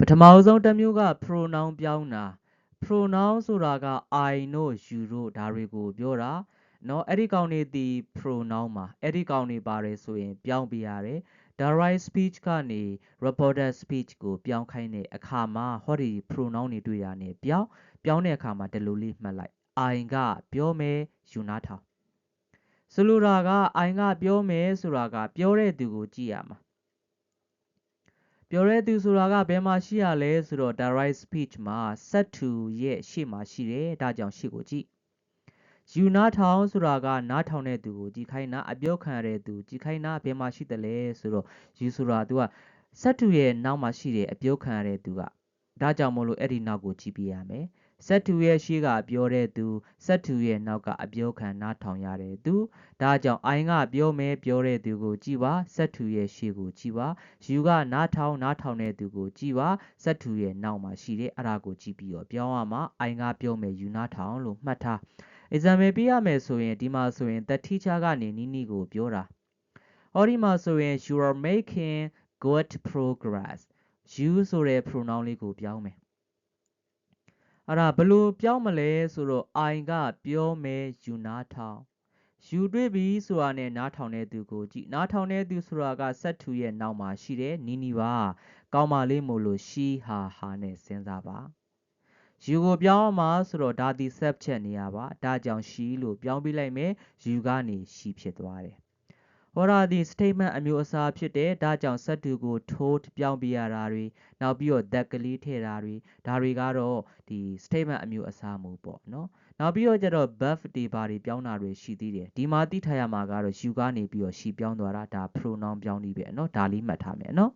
ပထမဆုံးတစ်မျိုးက pronoun ပြောင်းတာ pronoun ဆိုတာက I တို့ you တို့ဒါတွေကိုပြောတာเนาะအဲ့ဒီကောင်တွေဒီ pronoun မှာအဲ့ဒီကောင်တွေပါတယ်ဆိုရင်ပြောင်းပြရတယ် direct speech ကနေ reported speech ကိုပြောင်းခိုင်းတဲ့အခါမှာဟောဒီ pronoun တွေတွေ့တာ ਨੇ ပြောင်းပြောင်းတဲ့အခါမှာဒီလိုလေးမှတ်လိုက် I ကပြောမယ် you နားထောင်ဆိုလိုတာက I ကပြောမယ်ဆိုတာကပြောတဲ့သူကိုကြည့်ရမှာ ပြောတဲ့သူဆိုတာကဘယ်မှာရှိရလဲဆိုတော့ direct speech မှာ set to ရဲ့ရှေ့မှာရှိတယ်ဒါကြောင့်ရှေ့ကိုကြည့်ယူနားထောင်ဆိုတာကနားထောင်တဲ့သူကိုကြည်ခိုင်းတာအပြောခံရတဲ့သူကြည်ခိုင်းတာဘယ်မှာရှိတယ်လဲဆိုတော့ယူဆိုတာ तू က set to ရဲ့နောက်မှာရှိတယ်အပြောခံရတဲ့သူက ဒါကြောင့်မို့လို့အဲ့ဒီနောက်ကိုကြည့်ပြရမယ် set to ရဲ့ရှေ့ကပြောတဲ့သူ set to ရဲ့နောက်ကအပြောခံနားထောင်ရတဲ့သူဒါကြောင့် I ကပြောမယ်ပြောတဲ့သူကိုကြည်ပါ set to ရဲ့ရှေ့ကိုကြည်ပါ you ကနားထောင်နားထောင်တဲ့သူကိုကြည်ပါ set to ရဲ့နောက်မှာရှိတယ်အဲ့ဒါကိုကြည့်ပြီးတော့ပြောင်းရမှာ I ကပြောမယ် you နားထောင်လို့မှတ်ထား example ပြရမယ်ဆိုရင်ဒီမှာဆိုရင် the teacher ကနေနီးနီးကိုပြောတာဟောဒီမှာဆိုရင် you are making good progress you ဆိုတဲ့ pronoun လေးကိုပြောင်းမယ်အဲ့ဒါဘယ်လိုပြောင်းမလဲဆိုတော့ I ကပြောမယ် you နားထောင် you တွေ့ပြီဆိုတာနဲ့နားထောင်တဲ့သူကိုကြည့်နားထောင်တဲ့သူဆိုတာက set to ရဲ့နောက်မှာရှိတယ်နီးနီးပါကောင်းပါလေးမို့လို့ she ဟာဟာနဲ့စဉ်းစားပါ you ကိုပြောင်းအောင်မှာဆိုတော့ဒါဒီ subject နေရာပါဒါကြောင့် she လို့ပြောင်းပြလိုက်မယ် you ကနေ she ဖြစ်သွားတယ် ဟောဒါဒီ statement အမျိုးအစားဖြစ်တယ်ဒါကြောင့် set to ကို told ပြောင်းပြရတာတွေနောက်ပြီးတော့ that ကလေးထည့်တာတွေဒါတွေကတော့ဒီ statement အမျိုးအစားမျိုးပေါ့နော်နောက်ပြီးတော့ကျတော့ buff တွေဘာတွေပြောင်းတာတွေရှိသေးတယ်ဒီမှာသိထားရမှာကတော့ you ကနေပြီးတော့ she ပြောင်းသွားတာဒါ pronoun ပြောင်းပြီးပဲเนาะဒါလေးမှတ်ထားမယ်เนาะ